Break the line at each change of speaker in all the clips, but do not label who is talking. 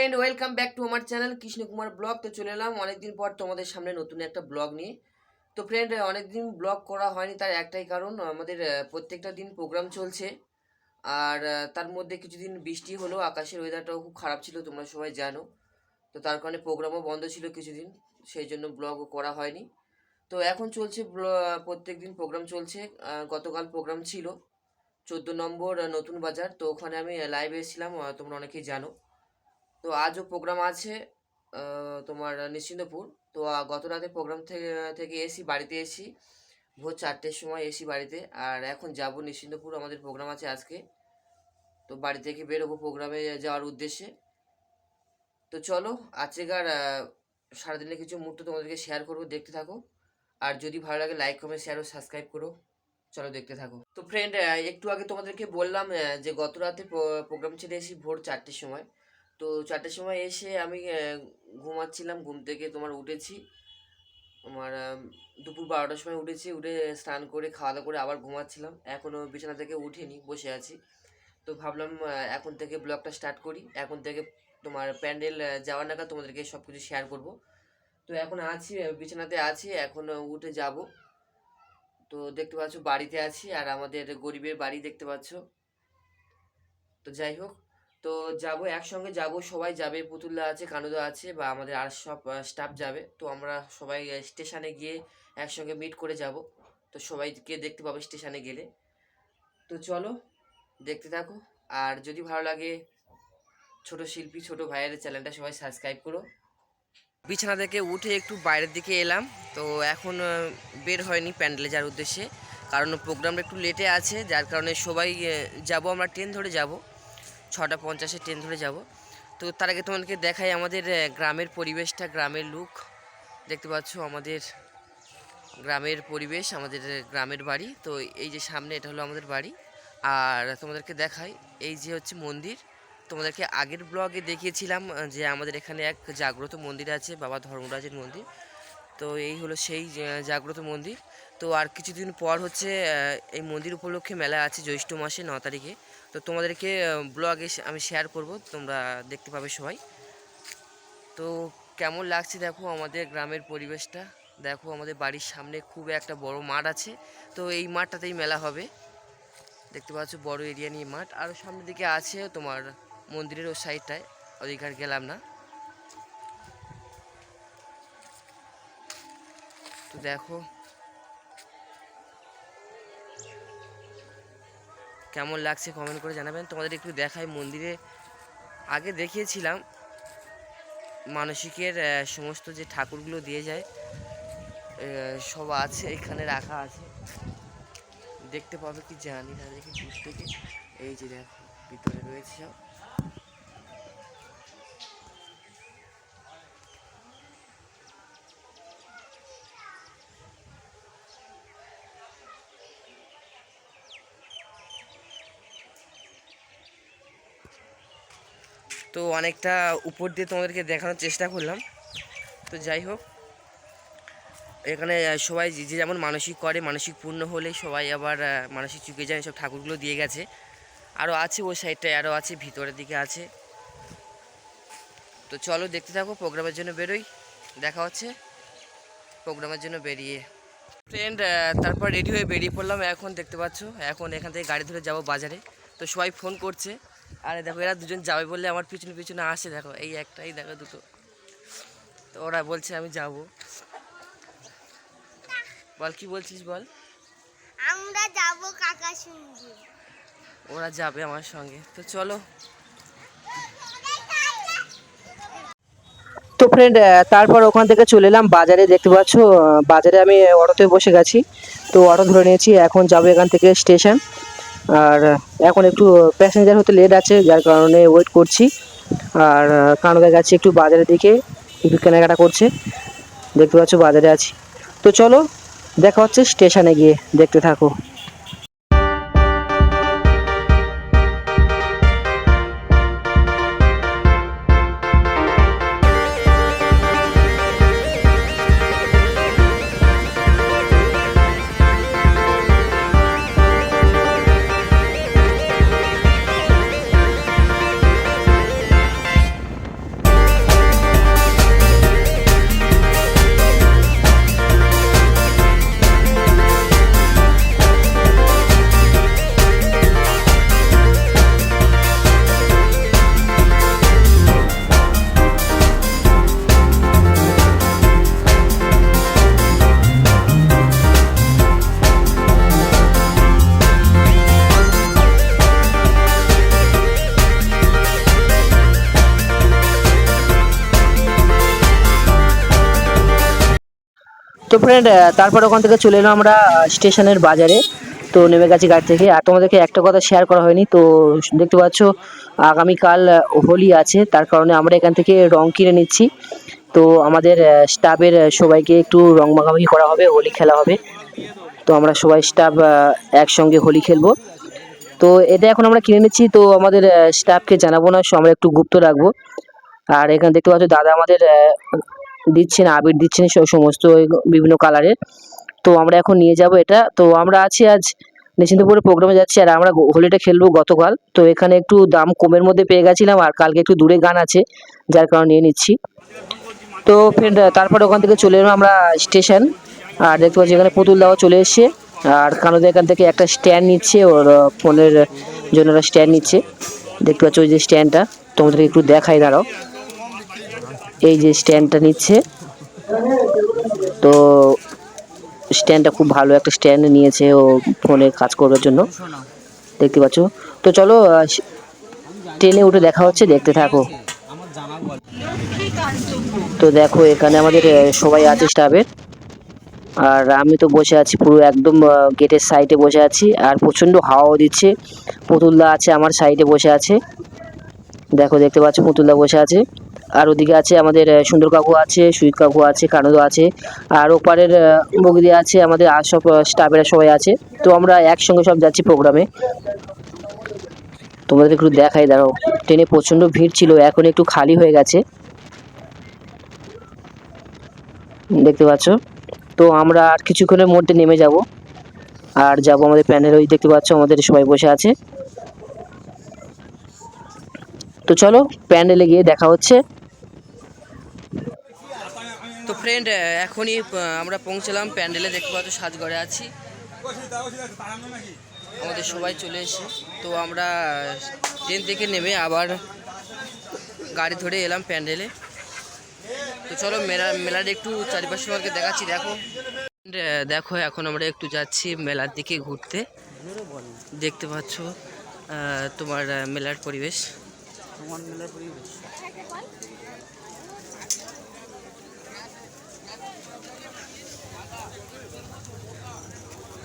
Friend welcome back to আমার channel Krishna Kumar blog তো চলে এলাম অনেকদিন পর তোমাদের সামনে নতুন একটা ব্লগ নিয়ে। তো ফ্রেন্ড অনেকদিন ব্লগ করা হয়নি তার একটাই কারণ, আমাদের প্রত্যেকটা দিন প্রোগ্রাম চলছে। আর তার মধ্যে কিছুদিন বৃষ্টি হলো, আকাশের ওয়েদারটাও খুব খারাপ ছিল, তোমরা সবাই জানো। তো তার কারণে প্রোগ্রামও বন্ধ ছিল কিছুদিন, সেই জন্য ব্লগও করা হয়নি। তো এখন চলছে প্রত্যেক দিন প্রোগ্রাম চলছে গতকাল প্রোগ্রাম ছিল। চোদ্দ নম্বর নতুন বাজার। তো ওখানে আমি লাইভে এসেছিলাম তোমরা অনেকেই জানো। তো আজও প্রোগ্রাম আছে তোমার নিশ্চিন্তপুর। তো গত রাতে প্রোগ্রাম থেকে থেকে এসি বাড়িতে এসি। ভোর চারটের সময় এসি বাড়িতে। আর এখন যাব নিশ্চিন্তপুর আমাদের প্রোগ্রাম আছে আজকে। তো বাড়ি থেকে বেরোবো প্রোগ্রামে যাওয়ার উদ্দেশ্যে। তো চলো আজকের আহ, সারাদিনের কিছু মুহূর্ত তোমাদেরকে শেয়ার করব দেখতে থাকো। আর যদি ভালো লাগে লাইক কমেন্ট শেয়ার ও সাবস্ক্রাইব করো। চলো দেখতে থাকো। তো ফ্রেন্ড একটু আগে তোমাদেরকে বললাম যে গত রাতে প্রোগ্রাম ছেড়ে এসি ভোর চারটের সময়। তো চারটের সময় এসে আমি ঘুমাচ্ছিলাম, ঘুম থেকে তোমার উঠেছি। তোমার দুপুর বারোটার সময় উঠেছি, উঠে স্নান করে খাওয়া দাওয়া করে আবার ঘুমাচ্ছিলাম। এখনও বিছানা থেকে উঠিনি, বসে আছি। তো ভাবলাম এখন থেকে ব্লগটা স্টার্ট করি। এখন থেকে তোমার প্যান্ডেল যাওয়ার নাগাদ তোমাদেরকে সব কিছু শেয়ার করব। তো এখন আছি বিছানাতে আছি, এখন উঠে যাব। তো দেখতে পাচ্ছ বাড়িতে আছি, আর আমাদের গরিবের বাড়ি দেখতে পাচ্ছ। তো যাই হোক তো যাব, একসঙ্গে যাব, সবাই যাবে পুতুলদা আছে, কানুদা আছে, বা আমাদের আর সব স্টাফ যাবে। তো আমরা সবাই স্টেশনে গিয়ে একসঙ্গে মিট করে যাব। তো সবাইকে দেখতে পাবে স্টেশনে গেলে। তো চলো, দেখতে থাকো। আর যদি ভালো লাগে, ছোট শিল্পী, ছোট ভাইয়ের চ্যানেলটা সবাই সাবস্ক্রাইব করো। বিছানা থেকে উঠে একটু বাইরের দিকে এলাম। তো এখন বের হয়নি প্যান্ডেলে যাওয়ার উদ্দেশ্যে। কারণ প্রোগ্রামটা একটু লেটে আছে। যার কারণে সবাই যাব, আমরা ট্রেন ধরে যাব। ছটা পঞ্চাশে ট্রেন ধরে যাব। তো তার আগে তোমাদেরকে দেখাই আমাদের গ্রামের পরিবেশটা, গ্রামের লুক দেখতে পাচ্ছ আমাদের গ্রামের পরিবেশ, আমাদের গ্রামের বাড়ি। তো এই যে সামনে এটা হলো আমাদের বাড়ি। আর তোমাদেরকে দেখাই, এই যে হচ্ছে মন্দির। তোমাদেরকে আগের ব্লগে দেখিয়েছিলাম যে আমাদের এখানে এক জাগ্রত মন্দির আছে, বাবা ধর্মরাজের মন্দির। তো এই হলো সেই জাগ্রত মন্দির। তো আর কিছুদিন পর হচ্ছে এই মন্দির উপলক্ষে মেলা আছে জ্যৈষ্ঠ মাসে ন তারিখে। তো তোমাদেরকে ব্লগে আমি শেয়ার করব, তোমরা দেখতে পাবে সবাই। তো কেমন লাগছে দেখো আমাদের গ্রামের পরিবেশটা। দেখো আমাদের বাড়ির সামনে খুব একটা বড় মাঠ আছে। তো এই মাঠটাতেই মেলা হবে। দেখতে পাচ্ছ বড় এরিয়া নিয়ে মাঠ। আর সামনের দিকে আছে তোমার মন্দিরের ও সাইডটায় আর গেলাম না। তো দেখো কেমন লাগছে কমেন্ট করে জানাবেন। তোমাদের একটু দেখাই মন্দিরে। আগে দেখিয়েছিলাম মানসিকের সমস্ত যে ঠাকুরগুলো দিয়ে যায় সব আছে, এখানে রাখা আছে। দেখতে পাবে কি জানি না, দেখি দূর থেকে এই যে দেখো, ভিতরে রয়েছে সব। তো অনেকটা উপর দিয়ে তোমাদেরকে দেখানোর চেষ্টা করলাম। তো যাই হোক, এখানে সবাই যে যেমন মানসিক করে, মানসিক পূর্ণ হলে সবাই আবার মানসিক চুকে যায়, সব ঠাকুরগুলো দিয়ে গেছে। আরও আছে ওই সাইডটায় আরও আছে, ভিতরের দিকে আছে। তো চলো দেখতে থাকো, প্রোগ্রামের জন্য বেরোই। দেখা হচ্ছে প্রোগ্রামের জন্য বেরিয়ে। ফ্রেন্ড তারপর রেডি হয়ে বেরিয়ে পড়লাম। এখন দেখতে পাচ্ছ, এখন এখান থেকে গাড়ি ধরে যাব বাজারে। তো সবাই ফোন করছে। আরে দেখো এরা দুজন যাবে বললে আমার পিছনে পিছনে আসে দেখো এই একটা এই দেখো দুটো। তো ওরা বলছে আমি যাব। বল কি বলছিস বল?
আমরা যাব কাকা সঙ্গে
ওরা যাবে আমার সঙ্গে। তো চলো। তো ফ্রেন্ড তারপর ওখান থেকে চলে এলাম বাজারে দেখতে পাচ্ছ বাজারে আমি অটোতে বসে গেছি। তো অটো ধরে নিয়েছি এখন যাব এখান থেকে স্টেশন আর এখন একটু প্যাসেঞ্জার হতে লেট আছে, যার কারণে ওয়েট করছি। আর কানকা গেছি একটু বাজারের দিকে, একটু কেনাকাটা করছে। দেখতে পাচ্ছ বাজারে আছি। তো চলো, দেখা হচ্ছে স্টেশনে গিয়ে, দেখতে থাকো। তো ফ্রেন্ড তারপর ওখান থেকে চলে এলাম আমরা স্টেশনের বাজারে। তো নেমে গেছি গাড়ি থেকে। আর তোমাদেরকে একটা কথা শেয়ার করা হয়নি, তো দেখতে পাচ্ছ, আগামীকাল হোলি আছে। তার কারণে আমরা এখান থেকে রং কিনে নিচ্ছি। তো আমাদের স্টাফের সবাইকে একটু রং মাখামাখি করা হবে, হোলি খেলা হবে। তো আমরা সবাই স্টাফ একসঙ্গে হোলি খেলব। তো এটা এখন আমরা কিনে নিচ্ছি। তো আমাদের স্টাফকে জানাব না, সো আমরা একটু গুপ্ত রাখব। আর এখানে দেখতে পাচ্ছ, দাদা আমাদের দিচ্ছেন, আবির দিচ্ছেন সমস্ত বিভিন্ন কালারের। তো আমরা এখন নিয়ে যাব এটা। তো আমরা আছি আজ নিশ্চিন্তপুরে প্রোগ্রামে যাচ্ছি আর আমরা হোলিটা খেলব গতকাল। তো এখানে একটু দাম কমের মধ্যে পেয়ে গেছিলাম আর কালকে একটু দূরে গান আছে, যার কারণে নিয়ে নিচ্ছি। তো ফ্রেন্ড তারপরে ওখান থেকে চলে এলাম আমরা স্টেশন। আর দেখতে পাচ্ছি এখানে পুতুল দাও চলে এসছে। আর কানুদের এখান থেকে একটা স্ট্যান্ড নিচ্ছে, ওর ফোনের জন্য স্ট্যান্ড নিচ্ছে। দেখতে পাচ্ছ ওই যে স্ট্যান্ডটা। তোমাদেরকে একটু দেখাই, দাঁড়াও। এই যে স্ট্যান্ডটা নিচ্ছে। তো স্ট্যান্ডটা খুব ভালো একটা স্ট্যান্ড নিয়েছে ও ফোনে কাজ করবার জন্য। দেখতে পাচ্ছ? তো চলো ট্রেনে উঠে দেখা হচ্ছে, দেখতে থাকো। তো দেখো, এখানে আমাদের সবাই আছে স্টাফের। আর আমি তো বসে আছি পুরো একদম গেটের সাইডে বসে আছি। আর প্রচণ্ড হাওয়াও দিচ্ছে। পুতুলদা আছে আমার সাইডে বসে আছে। দেখো, দেখতে পাচ্ছ, পুতুলদা বসে আছে। আর ওদিকে আছে আমাদের সুন্দর কাকু আছে সুইট কাকু আছে, কানুদো আছে, আর ওপারের বগদি আছে, আমাদের আর সব স্টাফেরা সবাই আছে। তো আমরা একসঙ্গে সব যাচ্ছি প্রোগ্রামে তোমাদের একটু দেখাই, দাঁড়াও। ট্রেনে প্রচণ্ড ভিড় ছিল, এখন একটু খালি হয়ে গেছে। দেখতে পাচ্ছ? তো আমরা আর কিছুক্ষণের মধ্যে নেমে যাব। আর যাব আমাদের প্যানেল, ওই দেখতে পাচ্ছ আমাদের সবাই বসে আছে। তো চলো প্যান্ডেলে গিয়ে দেখা হচ্ছে। তো ফ্রেন্ড এখনই আমরা পৌঁছলাম প্যান্ডেলে দেখতে পাচ্ছ সাজগড়ে আছি। আমাদের সবাই চলে এসে তো আমরা ট্রেন থেকে নেমে আবার গাড়ি ধরে এলাম প্যান্ডেলে। তো চলো মেলা মেলার একটু চারিপাশে আমাকে দেখাচ্ছি দেখো। দেখো এখন আমরা একটু যাচ্ছি মেলার দিকে ঘুরতে। দেখতে পাচ্ছ তোমার আহ, মেলার পরিবেশ।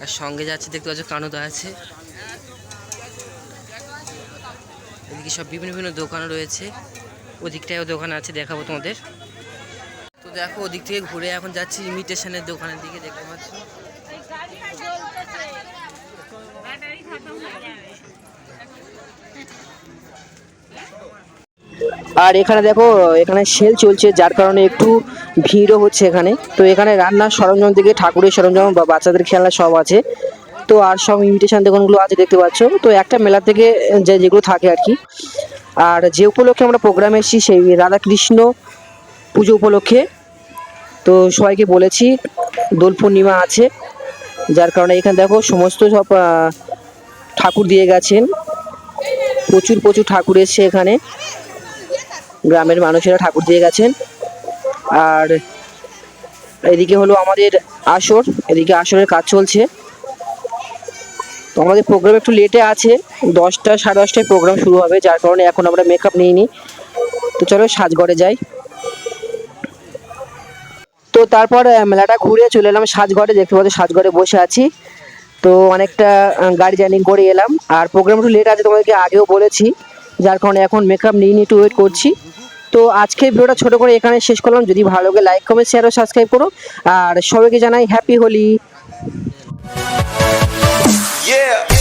আর সঙ্গে যাচ্ছে, দেখতে পাচ্ছ কানুদা আছে। এদিকে সব বিভিন্ন বিভিন্ন দোকান রয়েছে। ওদিকটায়ও দোকান আছে, দেখাবো তোমাদের। তো দেখো, ওদিক থেকে ঘুরে এখন যাচ্ছি ইমিটেশনের দোকানের দিকে, দেখতে পাচ্ছ। আর এখানে দেখো, এখানে সেল চলছে, যার কারণে একটু ভিড়ও হচ্ছে এখানে। তো এখানে রান্নার সরঞ্জাম থেকে ঠাকুরের সরঞ্জাম বা বাচ্চাদের খেলনা সব আছে। তো আর সব ইমিটেশন দোকানগুলো আছে দেখতে পাচ্ছ। তো একটা মেলা থেকে যে যেগুলো থাকে আর কি। আর যে উপলক্ষে আমরা প্রোগ্রামে এসেছি সেই রাধাকৃষ্ণ পুজো উপলক্ষে। তো সবাইকে বলেছি, দোল পূর্ণিমা আছে। যার কারণে এখানে দেখো সমস্ত সব ঠাকুর দিয়ে গেছেন। প্রচুর প্রচুর ঠাকুর এসছে এখানে। গ্রামের মানুষেরা ঠাকুর দিয়ে গেছেন। আর এদিকে হলো আমাদের আসর, এদিকে আসরের কাজ চলছে। তো আমাদের প্রোগ্রাম একটু লেটে আছে, দশটা, সাড়ে দশটায় প্রোগ্রাম শুরু হবে, যার কারণে এখন আমরা মেকআপ নিইনি। তো চলো সাজগড়ে যাই। তো তারপর মেলাটা ঘুরে চলে এলাম সাজগড়ে, দেখতে পাচ্ছি সাজগড়ে বসে আছি। তো অনেকটা গাড়ি জার্নিং করে এলাম। আর প্রোগ্রাম একটু লেট আছে তোমাদেরকে আগেও বলেছি, যার কারণে এখন মেকআপ নিয়ে নিয়ে একটু ওয়েট করছি। তো আজকে ভিডিওটা ছোট করে এখানে শেষ করলাম। যদি ভালো লাগে লাইক কমেন্ট শেয়ার ও সাবস্ক্রাইব করো। আর সবাইকে জানাই হ্যাপি হোলি। Yeah!